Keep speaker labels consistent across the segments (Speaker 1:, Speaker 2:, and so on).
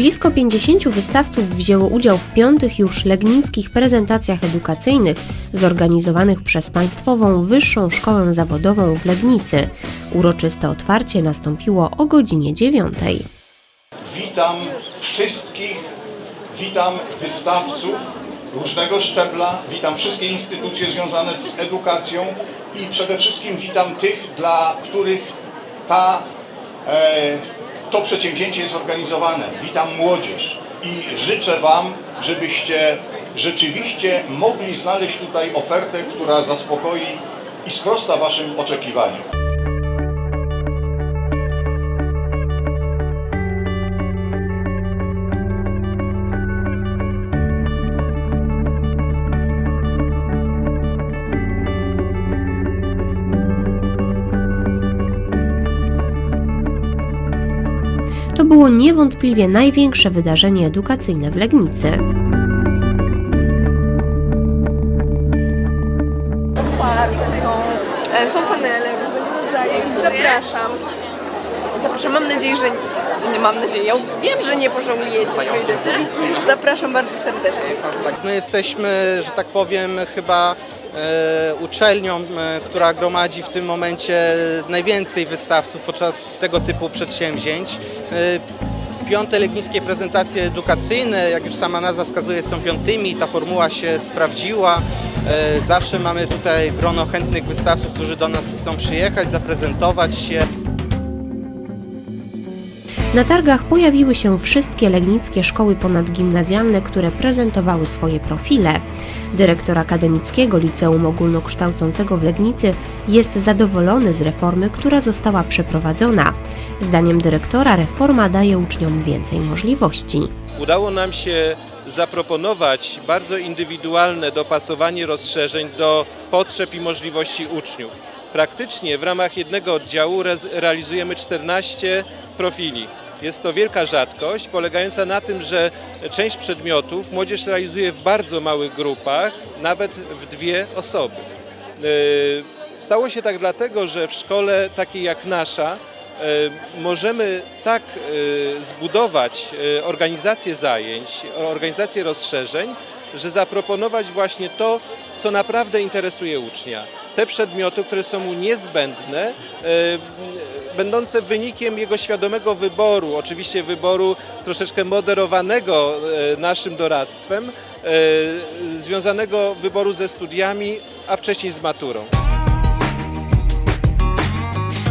Speaker 1: Blisko 50 wystawców wzięło udział w piątych już legnickich prezentacjach edukacyjnych zorganizowanych przez Państwową Wyższą Szkołę Zawodową w Legnicy. Uroczyste otwarcie nastąpiło o godzinie 9.
Speaker 2: Witam wszystkich, witam wystawców różnego szczebla, witam wszystkie instytucje związane z edukacją i przede wszystkim witam tych, dla których ta, e, to przedsięwzięcie jest organizowane. Witam młodzież i życzę Wam, żebyście rzeczywiście mogli znaleźć tutaj ofertę, która zaspokoi i sprosta Waszym oczekiwaniom.
Speaker 1: Było niewątpliwie największe wydarzenie edukacyjne w Legnicy.
Speaker 3: są, są panele różnego rodzaju. Zapraszam. Zapraszam, mam nadzieję, że nie mam nadzieję, ja wiem, że nie pożałujecie swojej decyzji. Zapraszam bardzo serdecznie.
Speaker 4: My jesteśmy, że tak powiem, chyba uczelnią, e, która gromadzi w tym momencie najwięcej wystawców podczas tego typu przedsięwzięć. E, Piąte legnickie prezentacje edukacyjne, jak już sama nazwa wskazuje, są piątymi. Ta formuła się sprawdziła. E, Zawsze mamy tutaj grono chętnych wystawców, którzy do nas chcą przyjechać, zaprezentować się.
Speaker 1: Na targach pojawiły się wszystkie legnickie szkoły ponadgimnazjalne, które prezentowały swoje profile. Dyrektor akademickiego Liceum Ogólnokształcącego w Legnicy jest zadowolony z reformy, która została przeprowadzona. Zdaniem dyrektora reforma daje uczniom więcej możliwości.
Speaker 5: udało nam się zaproponować bardzo indywidualne dopasowanie rozszerzeń do potrzeb i możliwości uczniów. Praktycznie w ramach jednego oddziału realizujemy 14 profili. Jest to wielka rzadkość, polegająca na tym, że część przedmiotów młodzież realizuje w bardzo małych grupach, nawet w dwie osoby. Yy, Stało się tak dlatego, że w szkole takiej jak nasza e, możemy tak e, zbudować e, organizację zajęć, organizację rozszerzeń, że zaproponować właśnie to, co naprawdę interesuje ucznia. Te przedmioty, które są mu niezbędne, e, będące wynikiem jego świadomego wyboru, oczywiście wyboru troszeczkę moderowanego e, naszym doradztwem, e, związanego wyboru ze studiami, a wcześniej z maturą.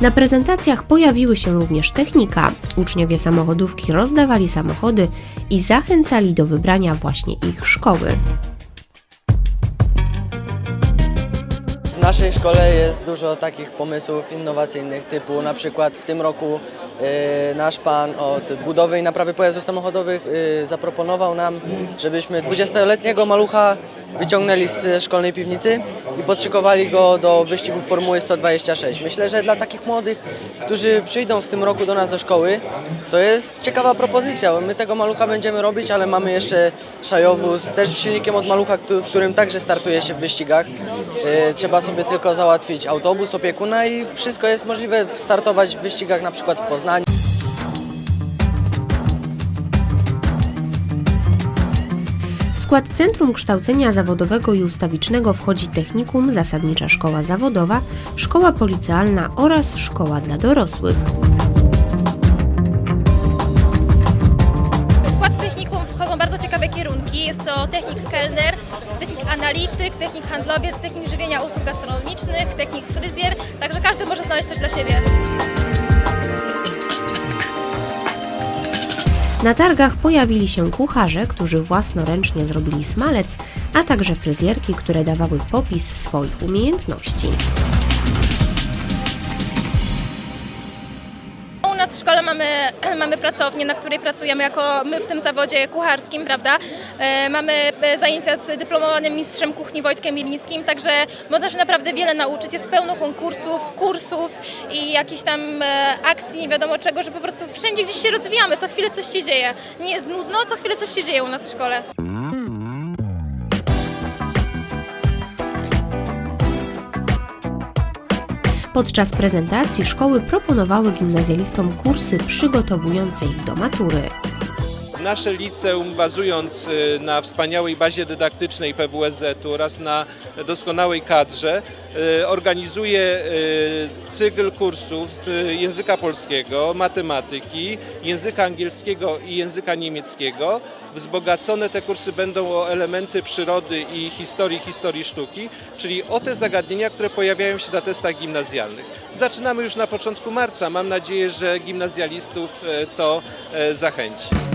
Speaker 1: Na prezentacjach pojawiły się również technika. Uczniowie samochodówki rozdawali samochody i zachęcali do wybrania właśnie ich szkoły.
Speaker 6: Naszej szkole jest dużo takich pomysłów innowacyjnych, typu na przykład w tym roku y, nasz pan od budowy i naprawy pojazdów samochodowych y, zaproponował nam, żebyśmy 20-letniego malucha wyciągnęli z szkolnej piwnicy i podszykowali go do wyścigów Formuły 126. Myślę, że dla takich młodych, którzy przyjdą w tym roku do nas do szkoły, to jest ciekawa propozycja. My tego malucha będziemy robić, ale mamy jeszcze szajowóz, też z silnikiem od malucha, w którym także startuje się w wyścigach. Y, Trzeba sobie tylko załatwić autobus, opiekuna i wszystko jest możliwe startować w wyścigach na przykład w Poznaniu.
Speaker 1: Skład Centrum Kształcenia Zawodowego i Ustawicznego wchodzi technikum, zasadnicza szkoła zawodowa, szkoła policealna oraz szkoła dla dorosłych.
Speaker 7: W skład technikum wchodzą bardzo ciekawe kierunki. Jest to technik kelner, technik analityk, technik handlowiec, technik żywienia usług gastronomicznych, technik fryzjer, także każdy może znaleźć coś dla siebie.
Speaker 1: Na targach pojawili się kucharze, którzy własnoręcznie zrobili smalec, a także fryzjerki, które dawały popis swoich umiejętności.
Speaker 7: Mamy, mamy pracownię, na której pracujemy jako my w tym zawodzie kucharskim, prawda? E, Mamy e, zajęcia z dyplomowanym mistrzem kuchni Wojtkiem Milińskim, także można się naprawdę wiele nauczyć. Jest pełno konkursów, kursów i jakichś tam e, akcji, nie wiadomo czego, że po prostu wszędzie gdzieś się rozwijamy, co chwilę coś się dzieje. Nie jest nudno, co chwilę coś się dzieje u nas w szkole.
Speaker 1: Podczas prezentacji szkoły proponowały gimnazjalistom kursy przygotowujące ich do matury.
Speaker 5: Nasze liceum, bazując y, na wspaniałej bazie dydaktycznej PWSZ oraz na doskonałej kadrze, y, organizuje y, cykl kursów z języka polskiego, matematyki, języka angielskiego i języka niemieckiego. Wzbogacone te kursy będą o elementy przyrody i historii, historii sztuki, czyli o te zagadnienia, które pojawiają się na testach gimnazjalnych. Zaczynamy już na początku marca. Mam nadzieję, że gimnazjalistów to zachęci.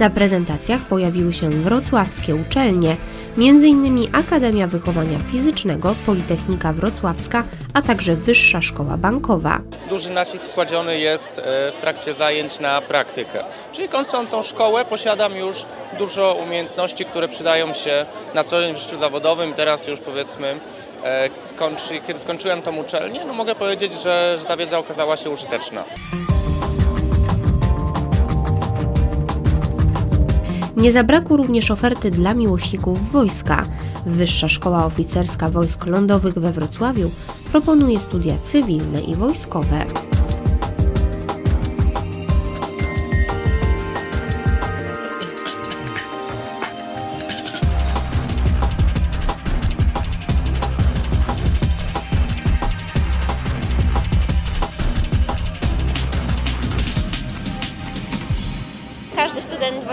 Speaker 1: Na prezentacjach pojawiły się wrocławskie uczelnie, m.in. Akademia Wychowania Fizycznego, Politechnika Wrocławska, a także Wyższa Szkoła Bankowa.
Speaker 8: duży nacisk kładziony jest e, w trakcie zajęć na praktykę. Czyli kończąc tą szkołę posiadam już dużo umiejętności, które przydają się na co dzień w życiu zawodowym. Teraz już powiedzmy, e, skończy, kiedy skończyłem tą uczelnię, no mogę powiedzieć, że, że ta wiedza okazała się użyteczna.
Speaker 1: Nie zabrakło również oferty dla miłośników wojska. Wyższa Szkoła Oficerska Wojsk Lądowych we Wrocławiu proponuje studia cywilne i wojskowe.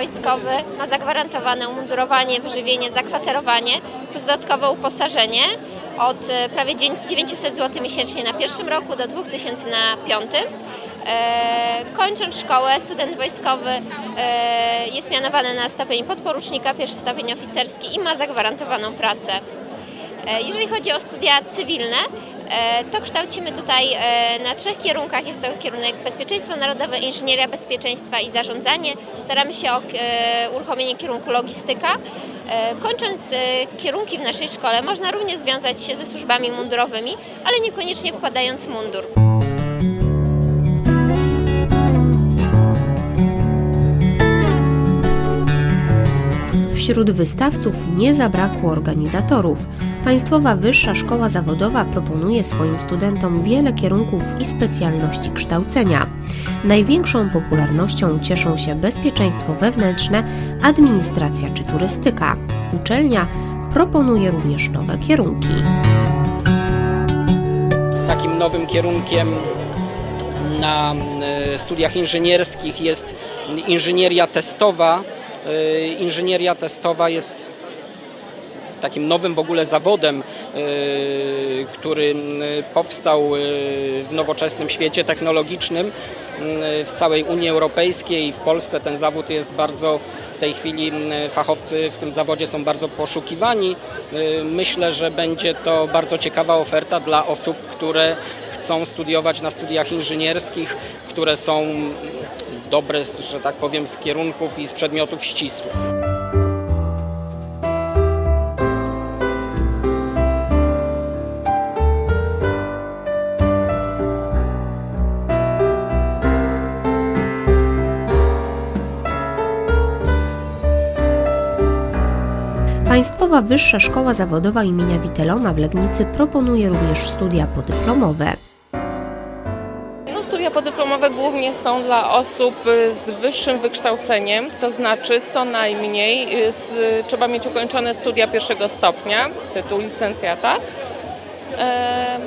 Speaker 9: Wojskowy ma zagwarantowane umundurowanie, wyżywienie, zakwaterowanie plus dodatkowe uposażenie od e, prawie dzie- 900 zł miesięcznie na pierwszym roku do 2000 na piątym. E, kończąc szkołę, student wojskowy e, jest mianowany na stopień podporucznika, pierwszy stopień oficerski i ma zagwarantowaną pracę. Jeżeli chodzi o studia cywilne, to kształcimy tutaj e, na trzech kierunkach. Jest to kierunek bezpieczeństwo narodowe, inżynieria bezpieczeństwa i zarządzanie. Staramy się o e, uruchomienie kierunku logistyka. E, Kończąc e, kierunki w naszej szkole, można również związać się ze służbami mundurowymi, ale niekoniecznie wkładając mundur.
Speaker 1: Wśród wystawców nie zabrakło organizatorów. Państwowa Wyższa Szkoła Zawodowa proponuje swoim studentom wiele kierunków i specjalności kształcenia. Największą popularnością cieszą się bezpieczeństwo wewnętrzne, administracja czy turystyka. Uczelnia proponuje również nowe kierunki.
Speaker 10: Takim nowym kierunkiem na e, studiach inżynierskich jest inżynieria testowa. E, Inżynieria testowa jest takim nowym w ogóle zawodem, e, który m, powstał w nowoczesnym świecie technologicznym. W całej Unii Europejskiej i w Polsce ten zawód jest bardzo w tej chwili fachowcy w tym zawodzie są bardzo poszukiwani. Myślę, że będzie to bardzo ciekawa oferta dla osób, które chcą studiować na studiach inżynierskich, które są dobre, że tak powiem, z kierunków i z przedmiotów ścisłych.
Speaker 1: Państwowa Wyższa Szkoła Zawodowa imienia Witelona w Legnicy proponuje również studia podyplomowe.
Speaker 11: Podyplomowe głównie są dla osób z wyższym wykształceniem, to znaczy co najmniej y, trzeba mieć ukończone studia pierwszego stopnia, tytuł licencjata. E,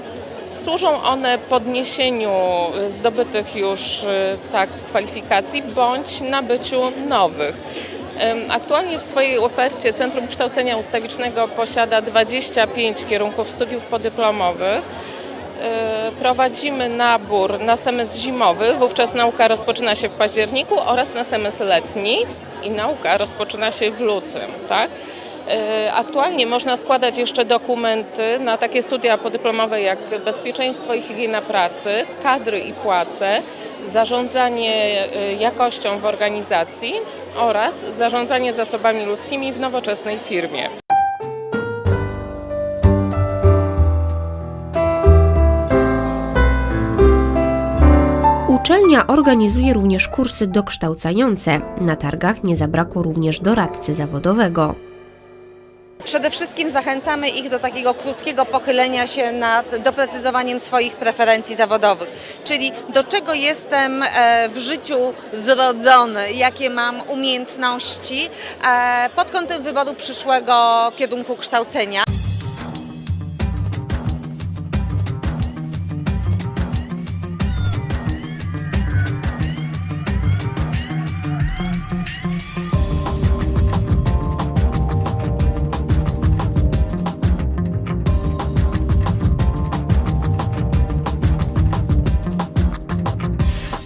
Speaker 11: Służą one podniesieniu zdobytych już y, tak kwalifikacji bądź nabyciu nowych. Aktualnie w swojej ofercie Centrum Kształcenia Ustawicznego posiada 25 kierunków studiów podyplomowych. E, Prowadzimy nabór na semestr zimowy, wówczas nauka rozpoczyna się w październiku oraz na semestr letni i nauka rozpoczyna się w lutym. Tak? E, Aktualnie można składać jeszcze dokumenty na takie studia podyplomowe jak bezpieczeństwo i higiena pracy, kadry i płace, zarządzanie e, jakością w organizacji oraz zarządzanie zasobami ludzkimi w nowoczesnej firmie.
Speaker 1: Uczelnia organizuje również kursy dokształcające. Na targach nie zabrakło również doradcy zawodowego.
Speaker 12: Przede wszystkim zachęcamy ich do takiego krótkiego pochylenia się nad doprecyzowaniem swoich preferencji zawodowych, czyli do czego jestem e, w życiu zrodzony, jakie mam umiejętności e, pod kątem wyboru przyszłego kierunku kształcenia.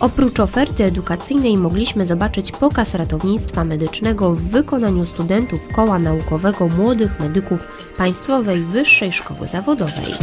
Speaker 1: Oprócz oferty edukacyjnej mogliśmy zobaczyć pokaz ratownictwa medycznego w wykonaniu studentów Koła Naukowego Młodych Medyków Państwowej Wyższej Szkoły Zawodowej.